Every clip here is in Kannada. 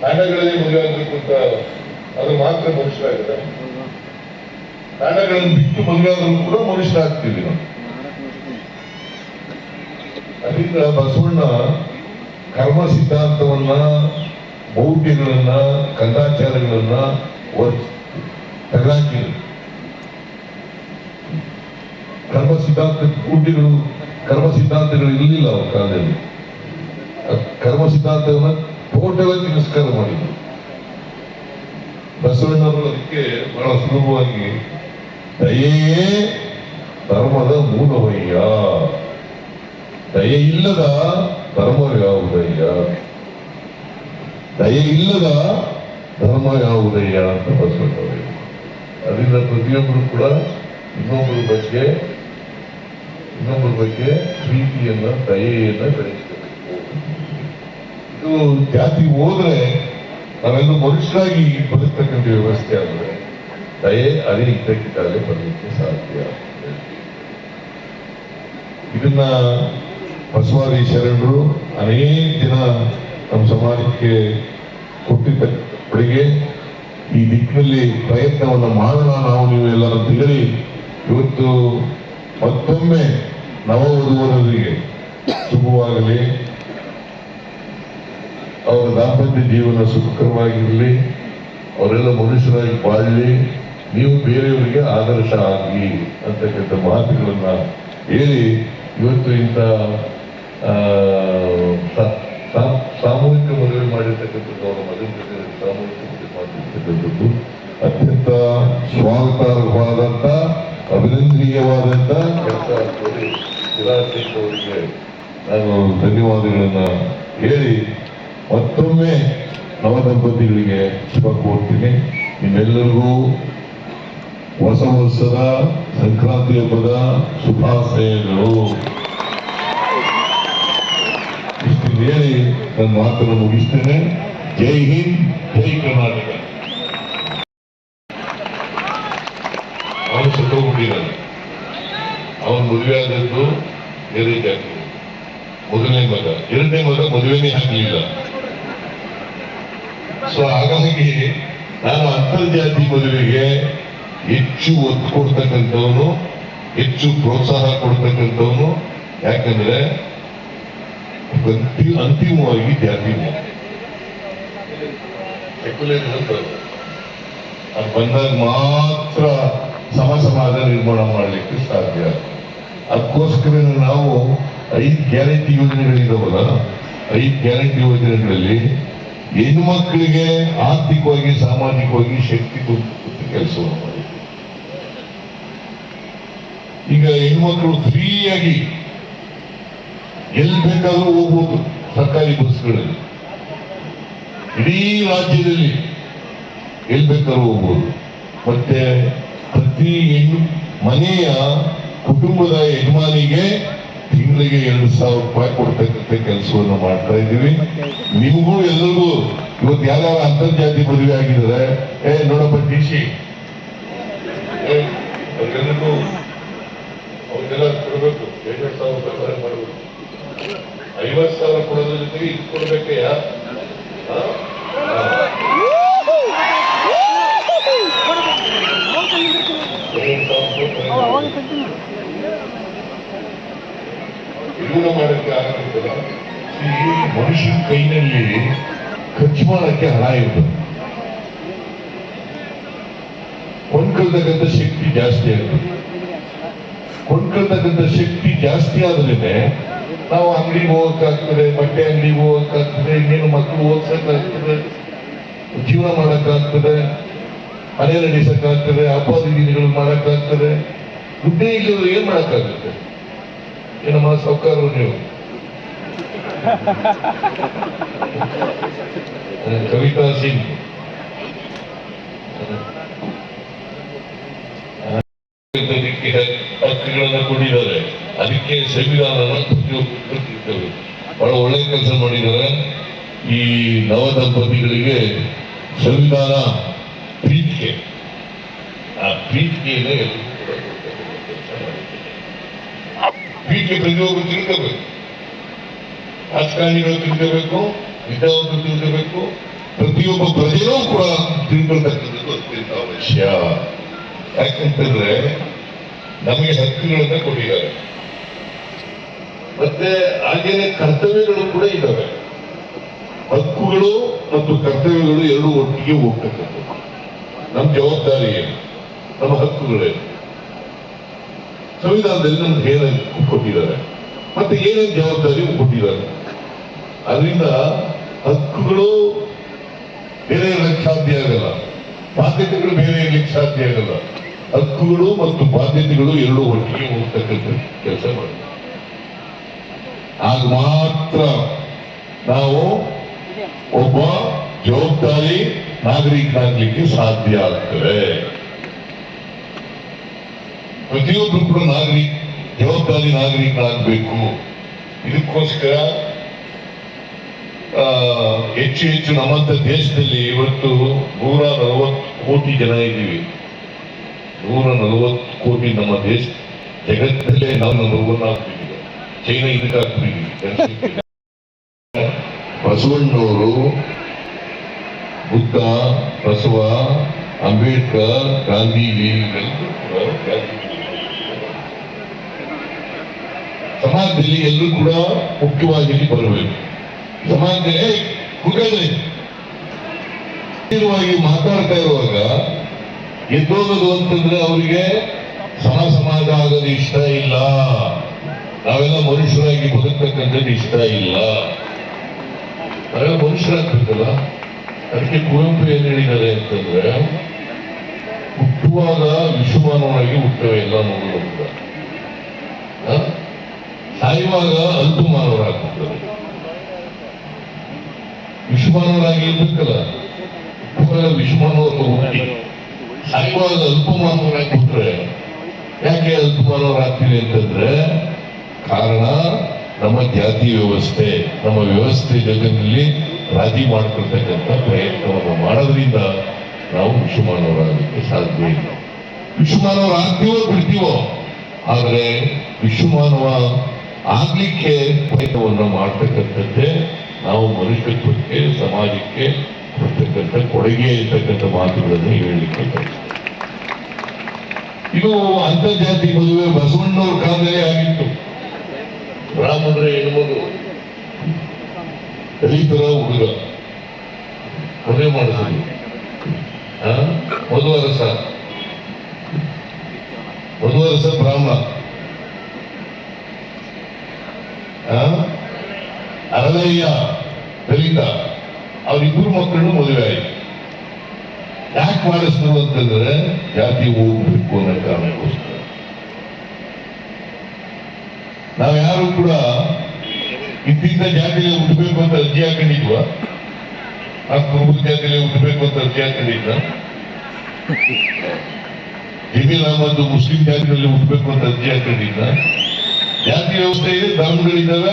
ತಾಂಡಗಳಲ್ಲಿ ಮದುವೆ ಅದು ಮಾತ್ರ ಮನುಷ್ಯರಾಗಿದೆ ತಾಣಗಳನ್ನು ಬಿಟ್ಟು ಮದುವೆ ಕೂಡ ಮನುಷ್ಯರಾಗ್ತೀವಿ ನಾವು. ಅದರಿಂದ ಬಸವಣ್ಣ ಕರ್ಮ ಸಿದ್ಧಾಂತವನ್ನ ಮೌಢ್ಯಗಳನ್ನ ಕಂದಾಚಾರಗಳನ್ನ ತಗಲಾಕಿದ್ರು ಕರ್ಮ ಸಿದ್ಧಾಂತ ಕೂಟಿಗಳು ಕರ್ಮ ಸಿದ್ಧಾಂತಗಳು ಇರಲಿಲ್ಲ ಅವ್ರ ಕಾಲದಲ್ಲಿ. ಕರ್ಮ ಸಿದ್ಧಾಂತವನ್ನ ಟೋಟಲ್ ತಿರಸ್ಕಾರ ಮಾಡಿದ್ರು ಬಸವಣ್ಣವರು ಅದಕ್ಕೆ ಬಹಳ ಸುಲಭವಾಗಿ, ದಯೆಯೇ ಧರ್ಮದ ಮೂಲವಯ್ಯ. ದಯೆ ಇಲ್ಲದ ಧರ್ಮ ಯಾವುದಯ್ಯ? ದಯೆ ಇಲ್ಲದ ಧರ್ಮ ಯಾವುದಯ್ಯ? ಅಂತ ಬಸವಣ್ಣವರು ಹೇಳಿದ್ರು. ಅದರಿಂದ ಪ್ರತಿಯೊಬ್ಬರು ಕೂಡ ಇನ್ನೊಬ್ಬರ ಬಗ್ಗೆ ಇನ್ನೊಬ್ಬರ ಬಗ್ಗೆ ಪ್ರೀತಿಯನ್ನ, ದಯೆಯನ್ನ ಬೆಳೆಸಬೇಕು ಇದು ಜಾತಿ ಹೋದ್ರೆ ನಾವೆಲ್ಲ ಮನುಷ್ಯರಾಗಿ ಬದುಕ್ತಕ್ಕಂಥ ವ್ಯವಸ್ಥೆ ಆದರೆ ದಯೆ ಅದೇ ಇದ್ದಕ್ಕಿದ್ದಾಗಲೇ ಬರಲಿಕ್ಕೆ ಸಾಧ್ಯ ಇದನ್ನ ಬಸವಾದಿ ಶರಣರು ಅನೇಕ ದಿನ ನಮ್ಮ ಸಮಾಜಕ್ಕೆ ಕೊಟ್ಟಿದ್ದ ಕೊಡುಗೆ ಈ ದಿಕ್ಕಿನಲ್ಲಿ ಪ್ರಯತ್ನವನ್ನು ಮಾಡೋಣ ನಾವು ನೀವು ಎಲ್ಲರೂ ತಿಳಿ ಇವತ್ತು ಮತ್ತೊಮ್ಮೆ ನವ ವಧುವರರಿಗೆ ಶುಭವಾಗಲಿ. ಅವರ ದಾಂಪತ್ಯ ಜೀವನ ಸುಖಕರವಾಗಿರಲಿ, ಅವರೆಲ್ಲ ಮನುಷ್ಯರಾಗಿ ಬಾಳಲಿ ನೀವು ಬೇರೆಯವರಿಗೆ ಆದರ್ಶ ಆಗಲಿ ಅಂತಕ್ಕಂಥ ಮಾತುಗಳನ್ನ ಹೇಳಿ ಇವತ್ತು ಇಂಥ ಸಾಮೂಹಿಕ ಮದುವೆ ಮಾಡಿರ್ತಕ್ಕಂಥದ್ದು ಅವರ ಮದುವೆ ಸಾಮೂಹಿಕ ಮದುವೆ ಮಾಡಿರ್ತಕ್ಕಂಥದ್ದು ಅತ್ಯಂತ ಸ್ವಾಗತಾರ್ಹವಾದಂತ ಅಭಿನಂದನೀಯವಾದಂಥ ಕೆಲಸ ಅವರಿಗೆ ನಾನು ಧನ್ಯವಾದಗಳನ್ನು ಹೇಳಿ ಮತ್ತೊಮ್ಮೆ ನವ ದಂಪತಿಗಳಿಗೆ ಶುಭ ಕೋರ್ತೀನಿ. ನಿಮ್ಮೆಲ್ಲರಿಗೂ ಹೊಸ ವರ್ಷದ ಸಂಕ್ರಾಂತಿ ಹಬ್ಬದ ಶುಭಾಶಯಗಳು. ಇಷ್ಟು ಹೇಳಿ ನನ್ನ ಮಾತನ್ನು ಮುಗಿಸ್ತೇನೆ. ಜೈ ಹಿಂದ್, ಜೈ ಕರ್ನಾಟಕ. ಅವನು ಸತ್ತೋಗ್ಬಿಟ್ಟಿದ್ದಾನೆ. ಅವನು ಮದುವೆ ಆದದ್ದು ಮೊದಲನೇ ಮಗ. ಎರಡನೇ ಮಗ ಮದುವೆನೇ ಆಗಲಿಲ್ಲ. ಸೊ ಹಾಗಾಗಿ ನಾನು ಅಂತರ್ಜಾತಿ ಮದುವೆಗೆ ಹೆಚ್ಚು ಒತ್ತು ಕೊಡ್ತಕ್ಕಂಥವನು, ಹೆಚ್ಚು ಪ್ರೋತ್ಸಾಹ ಕೊಡ್ತಕ್ಕಂಥವನು, ಯಾಕಂದ್ರೆ ಅಂತಿ- ಅಂತಿಮವಾಗಿ ಜಾತಿ. ಅದು ಬಂದಾಗ ಮಾತ್ರ ಸಮ ಸಮಾಜ ನಿರ್ಮಾಣ ಮಾಡಲಿಕ್ಕೆ ಸಾಧ್ಯ ಅದಕ್ಕೋಸ್ಕರ ನಾವು ಐದು ಗ್ಯಾರಂಟಿ ಯೋಜನೆಗಳಿದಾವಲ್ಲ, ಐದು ಗ್ಯಾರಂಟಿ ಯೋಜನೆಗಳಲ್ಲಿ ಹೆಣ್ಣು ಮಕ್ಕಳಿಗೆ ಆರ್ಥಿಕವಾಗಿ, ಸಾಮಾಜಿಕವಾಗಿ ಶಕ್ತಿ ತುಂಬುವಂತ ಕೆಲಸವನ್ನು ಮಾಡಿದ್ದೀವಿ ಈಗ ಹೆಣ್ಮಕ್ಳು ಫ್ರೀಯಾಗಿ ಎಲ್ಲಿ ಬೇಕಾದರೂ ಹೋಗ್ಬೋದು ಸರ್ಕಾರಿ ಬಸ್ಗಳಲ್ಲಿ. ಇಡೀ ರಾಜ್ಯದಲ್ಲಿ ಎಲ್ಲಿ ಬೇಕಾದ್ರೂ ಹೋಗ್ಬೋದು. ಮತ್ತೆ ಪ್ರತಿ ಹೆಣ್ಣು ಮನೆಯ ಕುಟುಂಬದ ಯಜಮಾನಿಗೆ ತಿಂಗಳಿಗೆ ಎರಡು ಸಾವಿರ ರೂಪಾಯಿ ಕೊಡ್ತಕ್ಕಂಥ ಕೆಲಸವನ್ನು ಮಾಡ್ತಾ ಇದ್ದೀವಿ. ನಿಮಗೂ ಎಲ್ಲರಿಗೂ ಇವತ್ತು ಯಾರ್ಯಾರ ಅಂತರ್ಜಾತಿ ಮದುವೆ ಆಗಿದ್ದಾರೆ? ಏ ನೋಡಪ್ಪ ಟಿ ಸಿ. ಅವ್ರಿಗೆಲ್ಲರಿಗೂ ಅವ್ರಿಗೆಲ್ಲ ಕೊಡಬೇಕು. ಎರಡೆರಡು ಸಾವಿರ ರೂಪಾಯಿ ಮಾಡಬೇಕು ಐವತ್ತು ಸಾವಿರ ಕೊಡೋದ್ರ ಜೊತೆಗೆ ಇದು ಕೊಡ್ಬೇಕಯ್ಯ ಸಾವಿರ ರೂಪಾಯಿ ಜೀವನ ಮಾಡಕ್ಕೆ ಆಗುತ್ತಿಲ್ಲ ಈ ಮನುಷ್ಯನ ಕೈನಲ್ಲಿ ಖರ್ಚು ಮಾಡೋಕ್ಕೆ ಹಣ ಇರ್ತದೆ ಕೊಂಡ್ಕೊಳ್ತಕ್ಕಂಥ ಶಕ್ತಿ ಜಾಸ್ತಿ ಆಗ್ತದೆ. ಕೊಂಡ್ಕೊಳ್ತಕ್ಕಂಥ ಶಕ್ತಿ ಜಾಸ್ತಿ ಆದ್ರೇನೆ ನಾವು ಅಂಗಡಿಗೆ ಹೋಗಕ್ಕಾಗ್ತದೆ, ಬಟ್ಟೆ ಅಂಗಡಿಗೆ ಹೋಗಕ್ಕಾಗ್ತದೆ, ಇನ್ನೇನು ಮಕ್ಕಳು ಓದ್ಸಕ್ಕಾಗ್ತದೆ, ಜೀವನ ಮಾಡಕ್ಕಾಗ್ತದೆ ಮನೆ ನಡೆಸಕ್ಕಾಗ್ತದೆ ದಿನಗಳು ಮಾಡಕ್ಕಾಗ್ತದೆ, ದುಡ್ಡೇ ಇಲ್ಲದ್ರೆ ಏನ್ ಮಾಡಕ್ಕಾಗುತ್ತೆ? ಏನಮ್ಮ ಸೌಕರ್ಯ ನೀವು. ಕವಿತಾ ಸಿಂಗ್. ಹಕ್ಕುಗಳನ್ನು ಕೊಟ್ಟಿದ್ದಾರೆ. ಅದಕ್ಕೆ ಸಂವಿಧಾನ. ಬಹಳ ಒಳ್ಳೆ ಕೆಲಸ ಮಾಡಿದ್ದಾರೆ. ಈ ನವ ದಂಪತಿಗಳಿಗೆ ಸಂವಿಧಾನ ಪ್ರೀತಿಗೆ ಆ ಪ್ರೀತಿಗೆಯನ್ನು ಎಲ್ಲರಿಗೂ ಕೂಡ ಕೊಡ್ತಕ್ಕಂಥ ಕೆಲಸ ಪ್ರೀತಿ ಪ್ರತಿಯೊಬ್ಬರು ತಿಳ್ಕೋಬೇಕು. ರಾಜಕಾರಣಿಗಳು ತಿಳ್ಕೋಬೇಕು, ವಿದ್ಯಾವಂತರು ತಿಳ್ಕೋಬೇಕು, ಪ್ರತಿಯೊಬ್ಬ ಪ್ರಜೆಯೂ ಕೂಡ ತಿಳ್ಕೊಳ್ತಕ್ಕಂಥದ್ದು ಅತ್ಯಂತ ಅವಶ್ಯ. ಯಾಕಂತಂದ್ರೆ ನಮಗೆ ಹಕ್ಕುಗಳನ್ನ ಕೊಟ್ಟಿದ್ದಾರೆ. ಮತ್ತೆ ಹಾಗೇನೆ ಕರ್ತವ್ಯಗಳು ಕೂಡ ಇದ್ದಾವೆ. ಹಕ್ಕುಗಳು ಮತ್ತು ಕರ್ತವ್ಯಗಳು ಎರಡು ಒಟ್ಟಿಗೆ ಹೋಗ್ತಕ್ಕಂಥದ್ದು. ನಮ್ಮ ಜವಾಬ್ದಾರಿ ಏನು? ನಮ್ಮ ಹಕ್ಕುಗಳೇನು? ಸಂವಿಧಾನದಲ್ಲಿ ನಮ್ಗೆ ಏನ ಕೊಟ್ಟಿದ್ದಾರೆ ಮತ್ತೆ ಏನೇನು ಜವಾಬ್ದಾರಿ ಕೊಟ್ಟಿದ್ದಾರೆ ಅದರಿಂದ ಹಕ್ಕುಗಳು ಬೇರೆ ಇರಲಿಕ್ಕೆ ಸಾಧ್ಯ ಆಗಲ್ಲ. ಬಾಧ್ಯತೆಗಳು ಬೇರೆ ಸಾಧ್ಯ ಆಗಲ್ಲ. ಹಕ್ಕುಗಳು ಮತ್ತು ಬಾಧ್ಯತೆಗಳು ಎರಡು ಒಟ್ಟಿಗೆ ಹೋಗ್ತಕ್ಕಂಥ ಕೆಲಸ ಮಾಡಿ. ಆಗ ಮಾತ್ರ ನಾವು ಒಬ್ಬ ಜವಾಬ್ದಾರಿ ನಾಗರಿಕನಾಗ್ಲಿಕ್ಕೆ ಸಾಧ್ಯ ಆಗ್ತದೆ. ಪ್ರತಿಯೊಬ್ಬರು ಕೂಡ ನಾಗರಿಕ ಜವಾಬ್ದಾರಿ ನಾಗರಿಕರಾಗಬೇಕು. ಇದಕ್ಕೋಸ್ಕರ ಹೆಚ್ಚು ಹೆಚ್ಚು ನಮ್ಮಂತ ದೇಶದಲ್ಲಿ ಇವತ್ತು ನೂರ ನಲವತ್ತು ಕೋಟಿ ಜನ ಇದ್ದೀವಿ. ನೂರ ನಲವತ್ತು ಕೋಟಿ ನಮ್ಮ ದೇಶ, ಜಗತ್ತಲ್ಲೇ ನಾವು ಒನ್ ಆಗ್ಬಿಟ್ಟಿದೆ. ಚೈನಾ ಇದಕ್ಕೆ ಬಸವಣ್ಣವರು ಬುದ್ಧ, ಬಸವ, ಅಂಬೇಡ್ಕರ್, ಗಾಂಧೀಜಿ ಇವೆಲ್ಲರೂ ಕೂಡ ಗಾಂಧೀಜಿ ಸಮಾಜದಲ್ಲಿ ಎಲ್ಲರೂ ಕೂಡ ಮುಖ್ಯವಾಗಿ ಬರಬೇಕು. ಸಮಾಜದಲ್ಲಿ ವಾಗಿ ಮಾತಾಡ್ತಾ ಇರುವಾಗ ಎದ್ದೋಗೋದು ಅಂತಂದ್ರೆ ಅವರಿಗೆ ಸಮ ಸಮಾಜ ಆಗೋದು ಇಷ್ಟ ಇಲ್ಲ. ನಾವೆಲ್ಲ ಮನುಷ್ಯರಾಗಿ ಬದುಕ್ತಕ್ಕಂಥದ್ದು ಇಷ್ಟ ಇಲ್ಲ. ನಾವೆಲ್ಲ ಮನುಷ್ಯರಾಗ್ಬೇಕಲ್ಲ. ಅದಕ್ಕೆ ಕುವೆಂಪು ಏನ್ ಹೇಳಿದ್ದಾರೆ ಅಂತಂದ್ರೆ ಹುಟ್ಟುವಾಗ ವಿಶ್ವಮಾನವಾಗಿ ಹುಟ್ಟವೆ ಎಲ್ಲ ನೋಡಿದ್ರೆ? ಸಾಯುವಾಗ ಅಂತು ಮಾನವರಾಗ್ಬಿಡ್ತಾರೆ ವಿಶ್ವಮಾನವರಾಗಿ ಇರ್ಬೇಕಲ್ಲ ವಿಶ್ವಮಾನವರು ಸಾಯುವಾಗ ಅಲ್ಪ ಮಾನವರಾಗಿ ಬಿಟ್ರೆ ಯಾಕೆ ಅಲ್ಪ ಮಾನವರಾಗ್ತೀವಿ ಅಂತಂದ್ರೆ, ಕಾರಣ ನಮ್ಮ ಜಾತಿ ವ್ಯವಸ್ಥೆ, ನಮ್ಮ ವ್ಯವಸ್ಥೆ ಜಗತ್ತಿನಲ್ಲಿ ರಾಜಿ ಮಾಡ್ಕೊಳ್ತಕ್ಕಂಥ ಪ್ರಯತ್ನವನ್ನು ಮಾಡೋದ್ರಿಂದ ನಾವು ವಿಶ್ವಮಾನವರಾಗಲಿಕ್ಕೆ ಸಾಧ್ಯ ಇಲ್ಲ. ವಿಶ್ವಮಾನವರಾಗ್ತೀವೋ ಬಿಡ್ತೀವೋ, ಆದರೆ ವಿಶ್ವಮಾನವ ಆಗ್ಲಿಕ್ಕೆ ಪ್ರಯತ್ನವನ್ನು ಮಾಡ್ತಕ್ಕಂಥದ್ದೇ ನಾವು ಮನುಷ್ಯತ್ವಕ್ಕೆ, ಸಮಾಜಕ್ಕೆ ಕೊಡ್ತಕ್ಕಂಥ ಕೊಡುಗೆ ಇರ್ತಕ್ಕಂಥ ಮಾತುಗಳನ್ನು ಹೇಳಲಿಕ್ಕೆ. ಇದು ಅಂತರ್ಜಾತಿ ಮದುವೆ ಬಸವಣ್ಣವ್ರ ಕಾಲದಲ್ಲೇ ಆಗಿತ್ತು ಬ್ರಾಹ್ಮಣರ ಹೆಣ್ಮಗು, ದಲಿತರ ಹುಡುಗ, ಮದುವೆ ಮಾಡಿದ್ರು? ಮಧುವರಸ ಮಧುವರಸ ಬ್ರಾಹ್ಮಣ ಆ? ಲಲಿತ, ಅವರಿಬ್ಬರು ಮಕ್ಕಳು ಮದುವೆ ಆಯ್ತು. ಯಾಕೆ ಮಾಡಿಸ್ತರು ಅಂತಂದ್ರೆ ಜಾತಿ ಹೋಗ್ಬೇಕು ಅನ್ನೋ ಕಾರಣಕ್ಕೋಸ್ಕರ. ನಾವು ಯಾರು ಕೂಡ ಇಂತಿಂತ ಜಾತಿಯಲ್ಲಿ ಹುಟ್ಟಬೇಕು ಅಂತ ಅರ್ಜಿ ಹಾಕೊಂಡಿದ್ವ? ಆ ಕುರುಬ ಜಾತಿಯಲ್ಲಿ ಹುಟ್ಟಬೇಕು ಅಂತ ಅರ್ಜಿ ಹಾಕೊಂಡಿದ್ದ ಜಮೀಲ್ ಅಹಮದ್ ಮುಸ್ಲಿಂ ಜಾತಿಯಲ್ಲಿ ಹುಟ್ಟಬೇಕು ಅಂತ ಅರ್ಜಿ ಹಾಕೊಂಡಿದ್ದ ಜಾತಿ ವ್ಯವಸ್ಥೆ ಇದೆ ಧರ್ಮಗಳಿದ್ದಾವೆ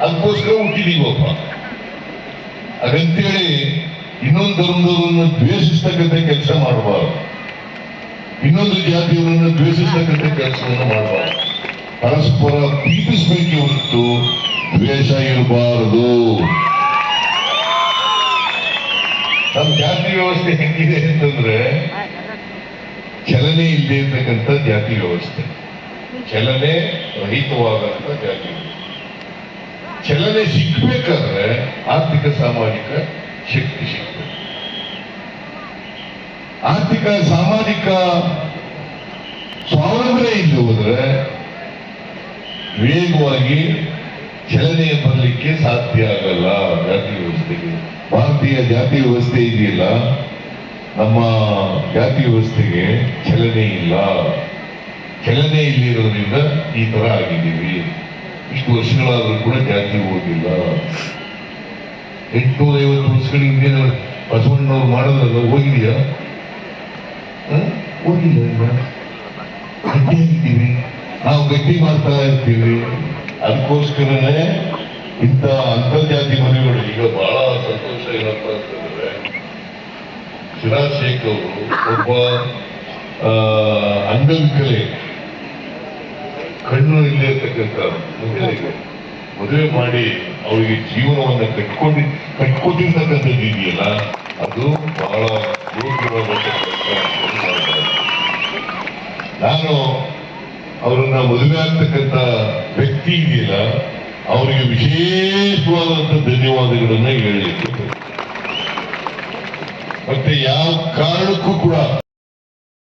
ಅದಕ್ಕೋಸ್ಕರ ಹುಟ್ಟಿದೀವಪ್ಪ ಹಾಗಂತೇಳಿ ಇನ್ನೊಂದು ಧರ್ಮದವರನ್ನು ದ್ವೇಷಿಸ್ತಕ್ಕಂಥ ಕೆಲಸ ಮಾಡಬಾರ್ದು. ಇನ್ನೊಂದು ಜಾತಿಯವರನ್ನು ದ್ವೇಷಿಸ್ತಕ್ಕಂಥ ಕೆಲಸವನ್ನು ಮಾಡಬಾರ್ದು. ಪರಸ್ಪರ ಪ್ರೀತಿಸಬೇಕೆ ಹೊರತು ದ್ವೇಷ ಇರಬಾರದು. ನಮ್ಮ ಜಾತಿ ವ್ಯವಸ್ಥೆ ಹೆಂಗಿದೆ ಅಂತಂದ್ರೆ, ಚಲನೆ ಇಲ್ಲದೆ ಇರ್ತಕ್ಕಂಥ ಜಾತಿ ವ್ಯವಸ್ಥೆ. ಚಲನೆ ರಹಿತವಾದಂಥ ಜಾತಿ. ಚಲನೆ ಸಿಗ್ಬೇಕಾದ್ರೆ ಆರ್ಥಿಕ ಸಾಮಾಜಿಕ ಶಕ್ತಿ ಸಿಗ್ಬೇಕು ಆರ್ಥಿಕ ಸಾಮಾಜಿಕ ಸ್ವಾವಲಂಬನೆ ಇಲ್ಲದೆ ಹೋದ್ರೆ ವೇಗವಾಗಿ ಚಲನೆ ಬರಲಿಕ್ಕೆ ಸಾಧ್ಯ ಆಗಲ್ಲ ಜಾತಿ ವ್ಯವಸ್ಥೆಗೆ. ಭಾರತೀಯ ಜಾತಿ ವ್ಯವಸ್ಥೆ ಇದೆಯಲ್ಲ? ನಮ್ಮ ಜಾತಿ ವ್ಯವಸ್ಥೆಗೆ ಚಲನೆ ಇಲ್ಲ. ಚಲನೆ ಇಲ್ಲಿರೋದ್ರಿಂದ ಈ ತರ ಆಗಿದ್ದೀವಿ. ಇಷ್ಟು ವರ್ಷಗಳಾದ್ರೂ ಕೂಡ ಜಾತಿ ಹೋಗಿಲ್ಲ. ಎಂಟುನೂರ ಐವತ್ತು ವರ್ಷಗಳ ಹಿಂದೆ ಬಸವಣ್ಣವ್ರು ಮಾಡೋದ್ರಲ್ಲ ಹೋಗಿದೆಯಾ? ಹೋಗಿಲ್ಲ. ಗಟ್ಟಿಯಾಗಿದ್ದೀವಿ ನಾವು ಗಟ್ಟಿ ಮಾಡ್ತಾ ಇರ್ತೀವಿ. ಅದಕ್ಕೋಸ್ಕರನೇ ಇಂಥ ಅಂತರ್ಜಾತಿ ಮನೆಗಳು ಈಗ ಬಹಳ ಸಂತೋಷ ಏನಪ್ಪ ಅಂತಂದ್ರೆ ಶಿರಾಜ್ ಶೇಖ್ ಅವರು ಒಬ್ಬ ಅಂಗವಿಕಲೆ ಕಣ್ಣು ಇಲ್ಲೇ ಇರ್ತಕ್ಕಂಥ ಮಹಿಳೆಗೆ ಮದುವೆ ಮಾಡಿ ಅವರಿಗೆ ಜೀವನವನ್ನ ಕಟ್ಕೊಂಡು ಕಟ್ಕೊಟ್ಟಿರ್ತಕ್ಕಂಥದ್ದು ಇದೆಯಲ್ಲ ಅದು ಬಹಳ ನಾನು ಅವರನ್ನ ಮದುವೆ ಆಗ್ತಕ್ಕಂಥ ವ್ಯಕ್ತಿ ಇದೆಯಲ್ಲ, ಅವರಿಗೆ ವಿಶೇಷವಾದಂಥ ಧನ್ಯವಾದಗಳನ್ನ ಹೇಳಲಿಕ್ಕೆ ಮತ್ತೆ ಯಾವ ಕಾರಣಕ್ಕೂ ಕೂಡ